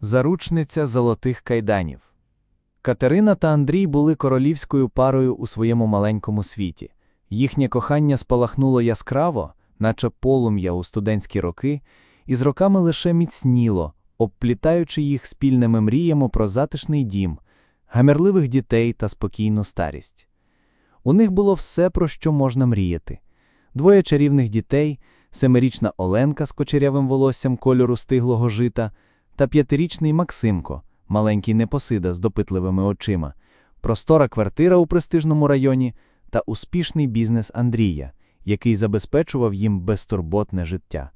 Заручниця золотих кайданів. Катерина та Андрій були королівською парою у своєму маленькому світі. Їхнє кохання спалахнуло яскраво, наче полум'я у студентські роки, і з роками лише міцніло, обплітаючи їх спільними мріями про затишний дім, гамірливих дітей та спокійну старість. У них було все, про що можна мріяти: двоє чарівних дітей, семирічна Оленка з кочерявим волоссям кольору стиглого жита та п'ятирічний Максимко, маленький непосида з допитливими очима, простора квартира у престижному районі та успішний бізнес Андрія, який забезпечував їм безтурботне життя.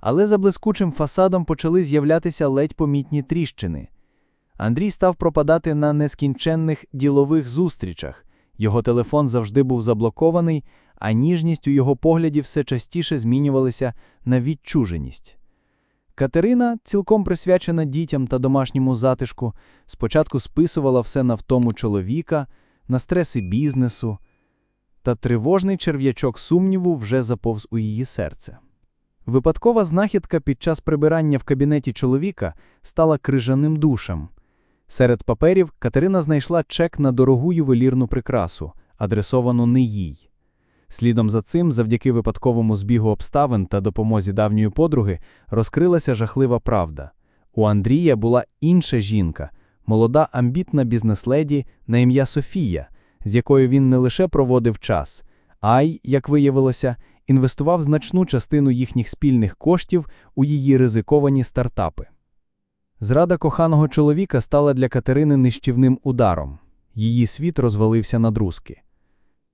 Але за блискучим фасадом почали з'являтися ледь помітні тріщини. Андрій став пропадати на нескінченних ділових зустрічах. Його телефон завжди був заблокований, а ніжність у його погляді все частіше змінювалася на відчуженість. Катерина, цілком присвячена дітям та домашньому затишку, спочатку списувала все на втому чоловіка, на стреси бізнесу, та тривожний черв'ячок сумніву вже заповз у її серце. Випадкова знахідка під час прибирання в кабінеті чоловіка стала крижаним душем. Серед паперів Катерина знайшла чек на дорогу ювелірну прикрасу, адресовану не їй. Слідом за цим, завдяки випадковому збігу обставин та допомозі давньої подруги, розкрилася жахлива правда. У Андрія була інша жінка, молода амбітна бізнес-леді на ім'я Софія, з якою він не лише проводив час, а й, як виявилося, інвестував значну частину їхніх спільних коштів у її ризиковані стартапи. Зрада коханого чоловіка стала для Катерини нищівним ударом. Її світ розвалився на друзки.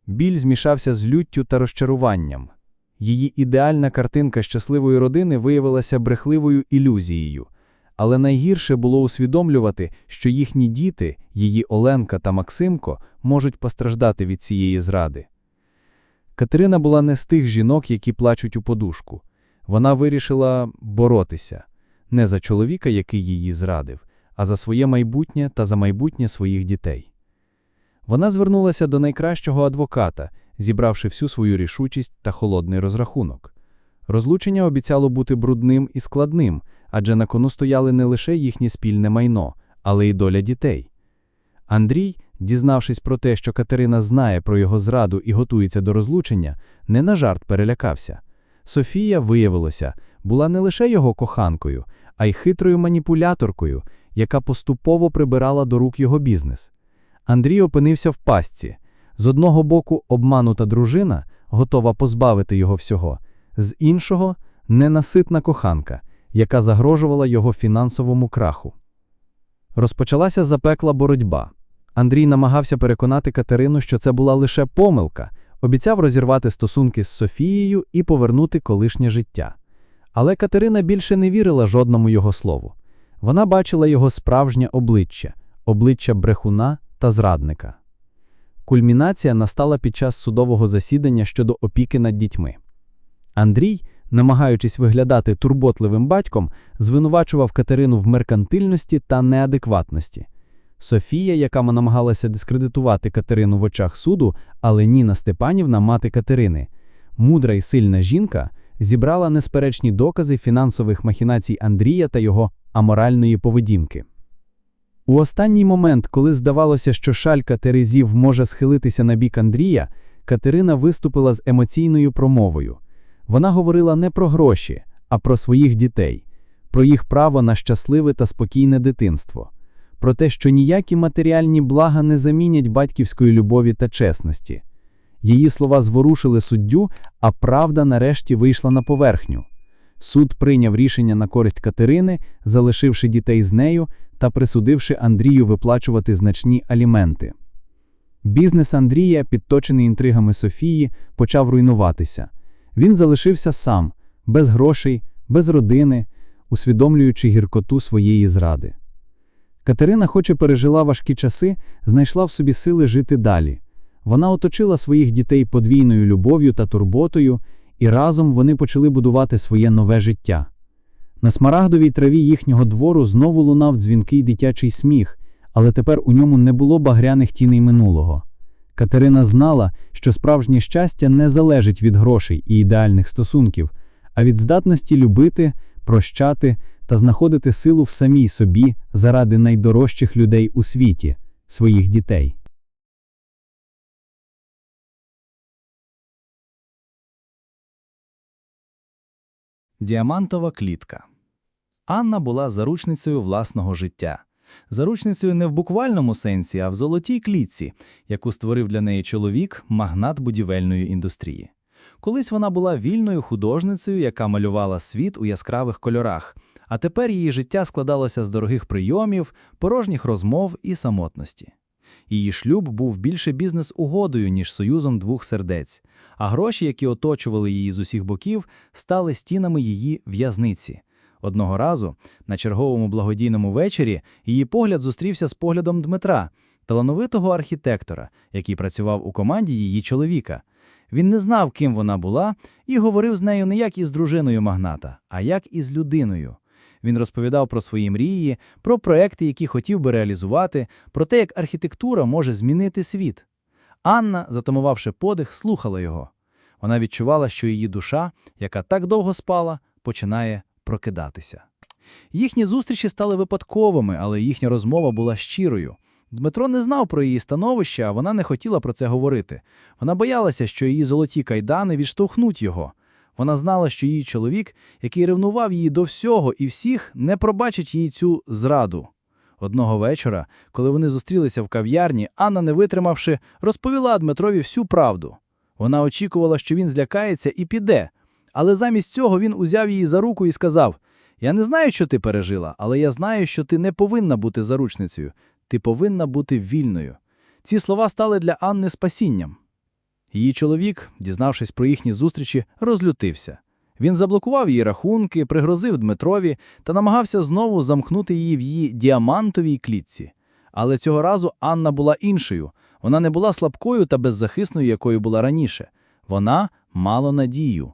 Біль змішався з люттю та розчаруванням. Її ідеальна картинка щасливої родини виявилася брехливою ілюзією, але найгірше було усвідомлювати, що їхні діти, її Оленка та Максимко, можуть постраждати від цієї зради. Катерина була не з тих жінок, які плачуть у подушку. Вона вирішила боротися не за чоловіка, який її зрадив, а за своє майбутнє та за майбутнє своїх дітей. Вона звернулася до найкращого адвоката, зібравши всю свою рішучість та холодний розрахунок. Розлучення обіцяло бути брудним і складним, адже на кону стояли не лише їхнє спільне майно, але й доля дітей. Андрій, дізнавшись про те, що Катерина знає про його зраду і готується до розлучення, не на жарт перелякався. Софія, виявилося, була не лише його коханкою, а й хитрою маніпуляторкою, яка поступово прибирала до рук його бізнес. Андрій опинився в пастці. З одного боку, обманута дружина, готова позбавити його всього, з іншого ненаситна коханка, яка загрожувала його фінансовому краху. Розпочалася запекла боротьба. Андрій намагався переконати Катерину, що це була лише помилка, обіцяв розірвати стосунки з Софією і повернути колишнє життя. Але Катерина більше не вірила жодному його слову. Вона бачила його справжнє обличчя, обличчя брехуна та зрадника. Кульмінація настала під час судового засідання щодо опіки над дітьми. Андрій, намагаючись виглядати турботливим батьком, звинувачував Катерину в меркантильності та неадекватності. Софія, яка намагалася дискредитувати Катерину в очах суду, але Ніна Степанівна, мати Катерини, мудра і сильна жінка, зібрала несперечні докази фінансових махінацій Андрія та його аморальної поведінки. У останній момент, коли здавалося, що шалька Терезів може схилитися на бік Андрія, Катерина виступила з емоційною промовою. Вона говорила не про гроші, а про своїх дітей, про їх право на щасливе та спокійне дитинство, про те, що ніякі матеріальні блага не замінять батьківської любові та чесності. Її слова зворушили суддю, а правда нарешті вийшла на поверхню. Суд прийняв рішення на користь Катерини, залишивши дітей з нею та присудивши Андрію виплачувати значні аліменти. Бізнес Андрія, підточений інтригами Софії, почав руйнуватися. Він залишився сам, без грошей, без родини, усвідомлюючи гіркоту своєї зради. Катерина, хоч і пережила важкі часи, знайшла в собі сили жити далі. Вона оточила своїх дітей подвійною любов'ю та турботою, і разом вони почали будувати своє нове життя. На смарагдовій траві їхнього двору знову лунав дзвінкий дитячий сміх, але тепер у ньому не було багряних тіней минулого. Катерина знала, що справжнє щастя не залежить від грошей і ідеальних стосунків, а від здатності любити, прощати та знаходити силу в самій собі заради найдорожчих людей у світі своїх дітей. Діамантова клітка. Анна була заручницею власного життя. Заручницею не в буквальному сенсі, а в золотій клітці, яку створив для неї чоловік, магнат будівельної індустрії. Колись вона була вільною художницею, яка малювала світ у яскравих кольорах, а тепер її життя складалося з дорогих прийомів, порожніх розмов і самотності. Її шлюб був більше бізнес-угодою, ніж союзом двох сердець, а гроші, які оточували її з усіх боків, стали стінами її в'язниці. Одного разу, на черговому благодійному вечорі, її погляд зустрівся з поглядом Дмитра, талановитого архітектора, який працював у команді її чоловіка. Він не знав, ким вона була, і говорив з нею не як із дружиною магната, а як із людиною. Він розповідав про свої мрії, про проекти, які хотів би реалізувати, про те, як архітектура може змінити світ. Анна, затамувавши подих, слухала його. Вона відчувала, що її душа, яка так довго спала, починає прокидатися. Їхні зустрічі стали випадковими, але їхня розмова була щирою. Дмитро не знав про її становище, а вона не хотіла про це говорити. Вона боялася, що її золоті кайдани відштовхнуть його. Вона знала, що її чоловік, який ревнував її до всього і всіх, не пробачить їй цю зраду. Одного вечора, коли вони зустрілися в кав'ярні, Анна, не витримавши, розповіла Дмитрові всю правду. Вона очікувала, що він злякається і піде, але замість цього він узяв її за руку і сказав: Я не знаю, що ти пережила, але я знаю, що ти не повинна бути заручницею, ти повинна бути вільною. Ці слова стали для Анни спасінням. Її чоловік, дізнавшись про їхні зустрічі, розлютився. Він заблокував її рахунки, пригрозив Дмитрові та намагався знову замкнути її в її діамантовій клітці. Але цього разу Анна була іншою. Вона не була слабкою та беззахисною, якою була раніше. Вона мала надію.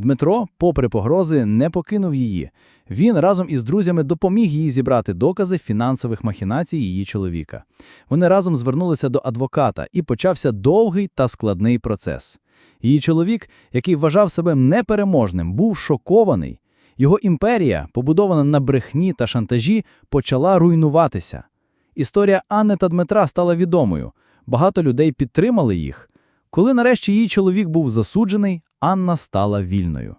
Дмитро, попри погрози, не покинув її. Він разом із друзями допоміг їй зібрати докази фінансових махінацій її чоловіка. Вони разом звернулися до адвоката, і почався довгий та складний процес. Її чоловік, який вважав себе непереможним, був шокований. Його імперія, побудована на брехні та шантажі, почала руйнуватися. Історія Анни та Дмитра стала відомою. Багато людей підтримали їх. Коли нарешті її чоловік був засуджений, Анна стала вільною.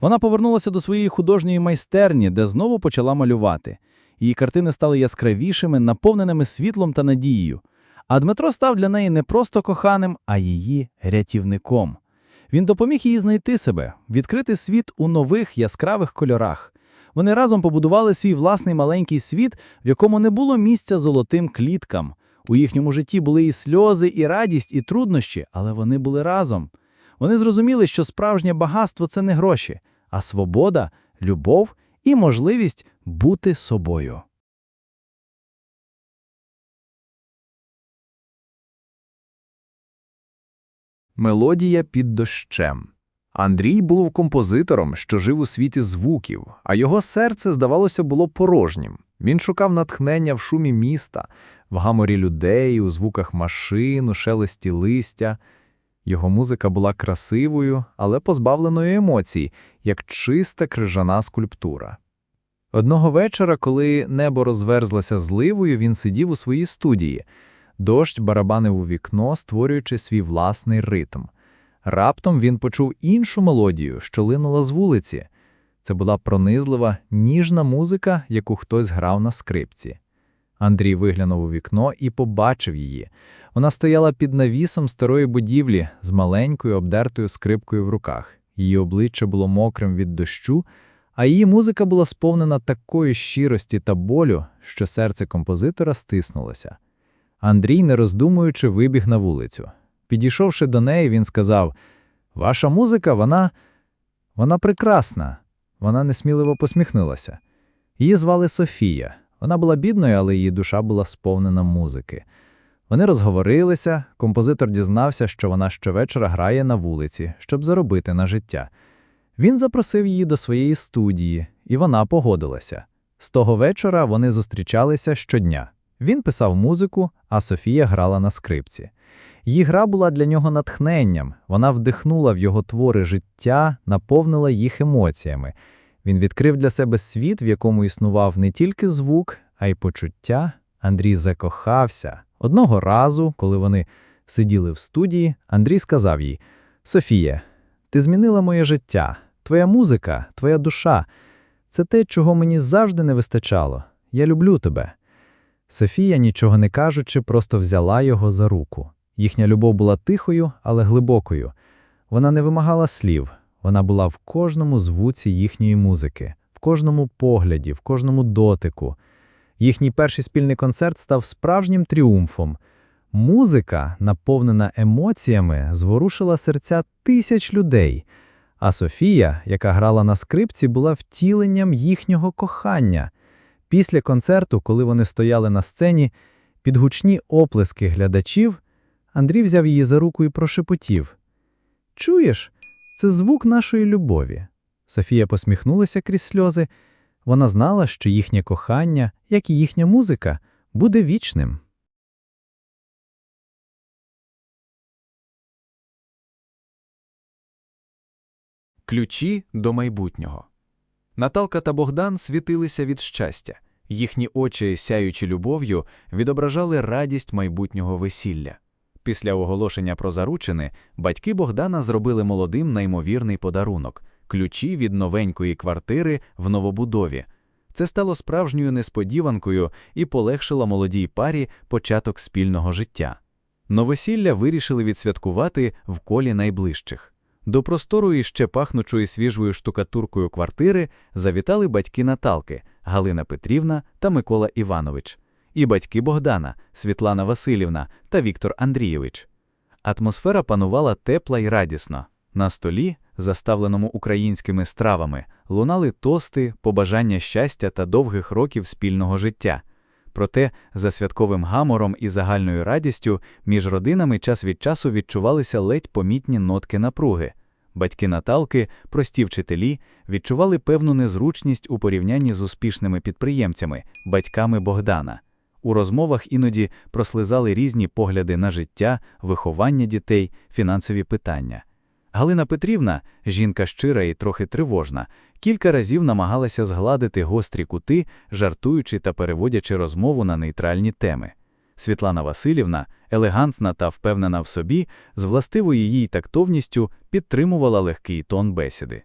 Вона повернулася до своєї художньої майстерні, де знову почала малювати. Її картини стали яскравішими, наповненими світлом та надією. А Дмитро став для неї не просто коханим, а її рятівником. Він допоміг їй знайти себе, відкрити світ у нових яскравих кольорах. Вони разом побудували свій власний маленький світ, в якому не було місця золотим кліткам. У їхньому житті були і сльози, і радість, і труднощі, але вони були разом. Вони зрозуміли, що справжнє багатство це не гроші, а свобода, любов і можливість бути собою. Мелодія під дощем. Андрій був композитором, що жив у світі звуків, а його серце, здавалося, було порожнім. Він шукав натхнення в шумі міста, в гаморі людей, у звуках машин, у шелесті листя. Його музика була красивою, але позбавленою емоцій, як чиста крижана скульптура. Одного вечора, коли небо розверзлося зливою, він сидів у своїй студії. Дощ барабанив у вікно, створюючи свій власний ритм. Раптом він почув іншу мелодію, що линула з вулиці. Це була пронизлива, ніжна музика, яку хтось грав на скрипці. Андрій виглянув у вікно і побачив її. Вона стояла під навісом старої будівлі з маленькою обдертою скрипкою в руках. Її обличчя було мокрим від дощу, а її музика була сповнена такої щирості та болю, що серце композитора стиснулося. Андрій, не роздумуючи, вибіг на вулицю. Підійшовши до неї, він сказав: Ваша музика, вона вона прекрасна. Вона несміливо посміхнулася. Її звали Софія. Вона була бідною, але її душа була сповнена музики. Вони розговорилися, композитор дізнався, що вона щовечора грає на вулиці, щоб заробити на життя. Він запросив її до своєї студії, і вона погодилася. З того вечора вони зустрічалися щодня. Він писав музику, а Софія грала на скрипці. Її гра була для нього натхненням, вона вдихнула в його твори життя, наповнила їх емоціями. Він відкрив для себе світ, в якому існував не тільки звук, а й почуття. Андрій закохався. Одного разу, коли вони сиділи в студії, Андрій сказав їй: Софія, ти змінила моє життя, твоя музика, твоя душа це те, чого мені завжди не вистачало. Я люблю тебе. Софія, нічого не кажучи, просто взяла його за руку. Їхня любов була тихою, але глибокою. Вона не вимагала слів, вона була в кожному звуці їхньої музики, в кожному погляді, в кожному дотику. Їхній перший спільний концерт став справжнім тріумфом. Музика, наповнена емоціями, зворушила серця тисяч людей. А Софія, яка грала на скрипці, була втіленням їхнього кохання. Після концерту, коли вони стояли на сцені, під гучні оплески глядачів, Андрій взяв її за руку і прошепотів: Чуєш, це звук нашої любові. Софія посміхнулася крізь сльози. Вона знала, що їхнє кохання, як і їхня музика, буде вічним. Ключі до майбутнього. Наталка та Богдан світилися від щастя. Їхні очі, сяючи любов'ю, відображали радість майбутнього весілля. Після оголошення про заручини батьки Богдана зробили молодим неймовірний подарунок ключі від новенької квартири в новобудові. Це стало справжньою несподіванкою і полегшило молодій парі початок спільного життя. Новосілля вирішили відсвяткувати в колі найближчих. До просторої ще пахнучої свіжою штукатуркою квартири завітали батьки Наталки Галина Петрівна та Микола Іванович, і батьки Богдана Світлана Васильівна та Віктор Андрійович. Атмосфера панувала тепла і радісна. На столі, заставленому українськими стравами, лунали тости, побажання щастя та довгих років спільного життя. Проте, за святковим гамором і загальною радістю між родинами час від часу відчувалися ледь помітні нотки напруги. Батьки Наталки, прості вчителі, відчували певну незручність у порівнянні з успішними підприємцями, батьками Богдана. У розмовах іноді прослизали різні погляди на життя, виховання дітей, фінансові питання. Галина Петрівна, жінка щира і трохи тривожна, кілька разів намагалася згладити гострі кути, жартуючи та переводячи розмову на нейтральні теми. Світлана Васильівна, елегантна та впевнена в собі, з властивою їй тактовністю підтримувала легкий тон бесіди.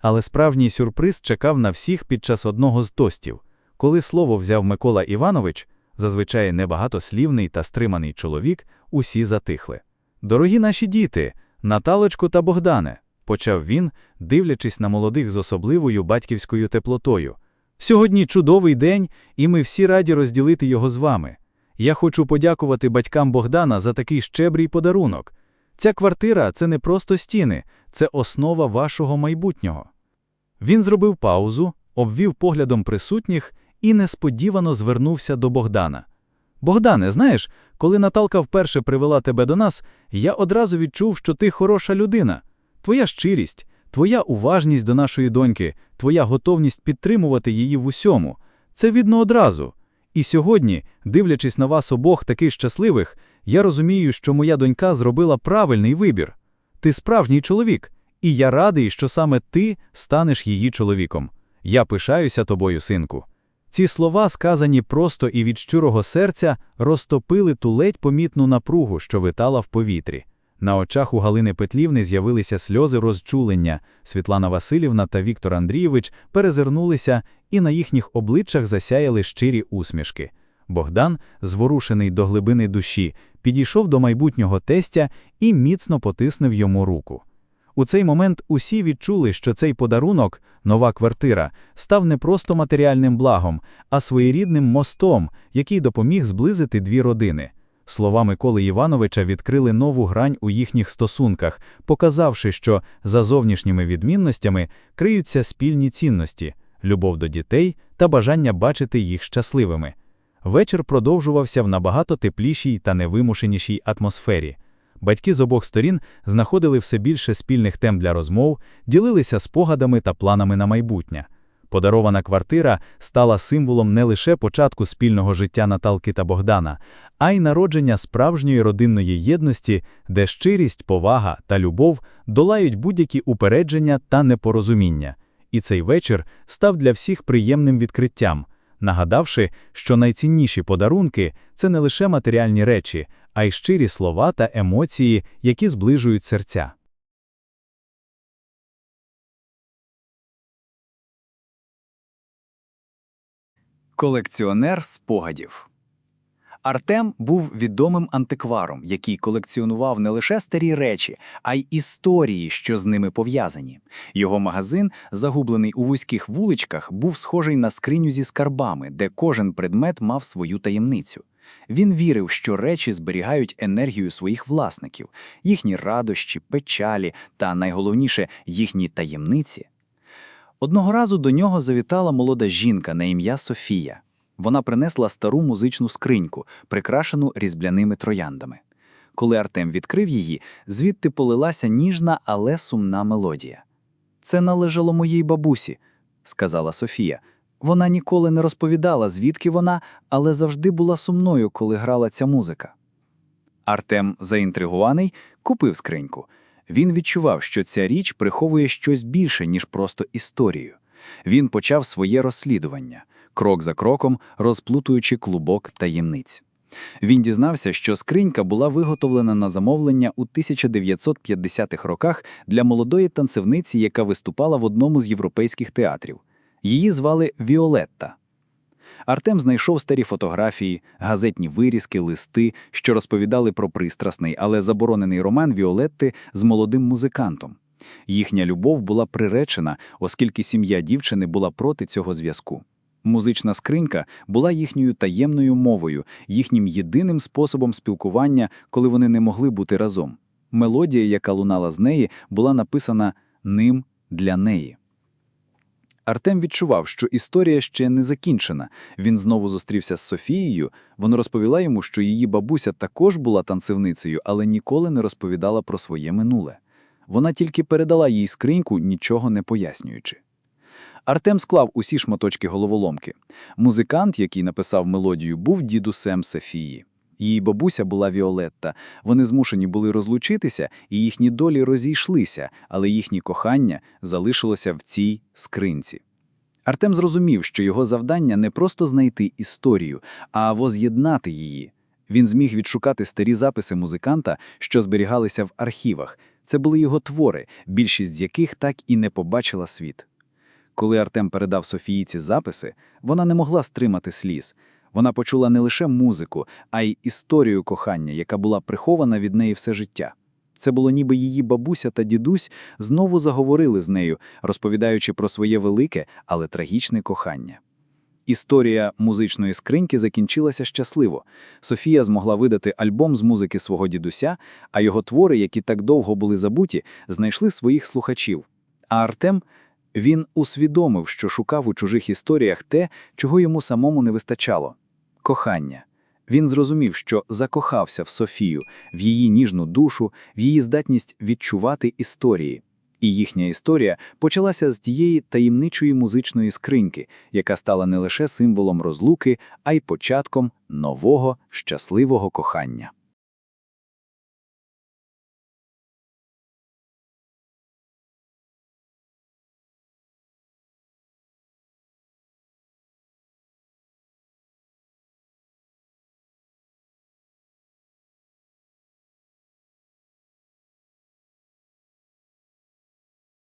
Але справжній сюрприз чекав на всіх під час одного з тостів. Коли слово взяв Микола Іванович, зазвичай небагатослівний та стриманий чоловік, усі затихли. Дорогі наші діти, Наталочку та Богдане, почав він, дивлячись на молодих з особливою батьківською теплотою. Сьогодні чудовий день, і ми всі раді розділити його з вами. Я хочу подякувати батькам Богдана за такий щебрій подарунок. Ця квартира це не просто стіни, це основа вашого майбутнього. Він зробив паузу, обвів поглядом присутніх і несподівано звернувся до Богдана. Богдане, знаєш, коли Наталка вперше привела тебе до нас, я одразу відчув, що ти хороша людина. Твоя щирість, твоя уважність до нашої доньки, твоя готовність підтримувати її в усьому це видно одразу. І сьогодні, дивлячись на вас обох таких щасливих, я розумію, що моя донька зробила правильний вибір. Ти справжній чоловік, і я радий, що саме ти станеш її чоловіком. Я пишаюся тобою, синку. Ці слова, сказані просто і від щирого серця, розтопили ту ледь помітну напругу, що витала в повітрі. На очах у Галини Петлівни з'явилися сльози розчулення. Світлана Васильівна та Віктор Андрійович перезирнулися, і на їхніх обличчях засяяли щирі усмішки. Богдан, зворушений до глибини душі, підійшов до майбутнього тестя і міцно потиснув йому руку. У цей момент усі відчули, що цей подарунок, нова квартира, став не просто матеріальним благом, а своєрідним мостом, який допоміг зблизити дві родини. Слова Миколи Івановича відкрили нову грань у їхніх стосунках, показавши, що за зовнішніми відмінностями криються спільні цінності, любов до дітей та бажання бачити їх щасливими. Вечір продовжувався в набагато теплішій та невимушенішій атмосфері. Батьки з обох сторін знаходили все більше спільних тем для розмов, ділилися спогадами та планами на майбутнє. Подарована квартира стала символом не лише початку спільного життя Наталки та Богдана, а й народження справжньої родинної єдності, де щирість, повага та любов долають будь-які упередження та непорозуміння. І цей вечір став для всіх приємним відкриттям, нагадавши, що найцінніші подарунки це не лише матеріальні речі, а й щирі слова та емоції, які зближують серця. Колекціонер спогадів. Артем був відомим антикваром, який колекціонував не лише старі речі, а й історії, що з ними пов'язані. Його магазин, загублений у вузьких вуличках, був схожий на скриню зі скарбами, де кожен предмет мав свою таємницю. Він вірив, що речі зберігають енергію своїх власників, їхні радощі, печалі та, найголовніше, їхні таємниці. Одного разу до нього завітала молода жінка на ім'я Софія. Вона принесла стару музичну скриньку, прикрашену різбляними трояндами. Коли Артем відкрив її, звідти полилася ніжна, але сумна мелодія. Це належало моїй бабусі, сказала Софія. Вона ніколи не розповідала, звідки вона, але завжди була сумною, коли грала ця музика. Артем, заінтригований, купив скриньку. Він відчував, що ця річ приховує щось більше, ніж просто історію. Він почав своє розслідування, крок за кроком розплутуючи клубок таємниць. Він дізнався, що скринька була виготовлена на замовлення у 1950-х роках для молодої танцівниці, яка виступала в одному з європейських театрів. Її звали Віолетта. Артем знайшов старі фотографії, газетні вирізки, листи, що розповідали про пристрасний, але заборонений роман Віолетти з молодим музикантом. Їхня любов була приречена, оскільки сім'я дівчини була проти цього зв'язку. Музична скринька була їхньою таємною мовою, їхнім єдиним способом спілкування, коли вони не могли бути разом. Мелодія, яка лунала з неї, була написана ним для неї. Артем відчував, що історія ще не закінчена. Він знову зустрівся з Софією. Вона розповіла йому, що її бабуся також була танцівницею, але ніколи не розповідала про своє минуле. Вона тільки передала їй скриньку, нічого не пояснюючи. Артем склав усі шматочки головоломки. Музикант, який написав мелодію, був дідусем Софії. Її бабуся була Віолетта. Вони змушені були розлучитися, і їхні долі розійшлися, але їхнє кохання залишилося в цій скринці. Артем зрозумів, що його завдання не просто знайти історію, а воз'єднати її. Він зміг відшукати старі записи музиканта, що зберігалися в архівах. Це були його твори, більшість з яких так і не побачила світ. Коли Артем передав Софії ці записи, вона не могла стримати сліз. Вона почула не лише музику, а й історію кохання, яка була прихована від неї все життя. Це було ніби її бабуся та дідусь знову заговорили з нею, розповідаючи про своє велике, але трагічне кохання. Історія музичної скриньки закінчилася щасливо. Софія змогла видати альбом з музики свого дідуся, а його твори, які так довго були забуті, знайшли своїх слухачів. А Артем він усвідомив, що шукав у чужих історіях те, чого йому самому не вистачало кохання. Він зрозумів, що закохався в Софію, в її ніжну душу, в її здатність відчувати історії. І їхня історія почалася з тієї таємничої музичної скриньки, яка стала не лише символом розлуки, а й початком нового щасливого кохання.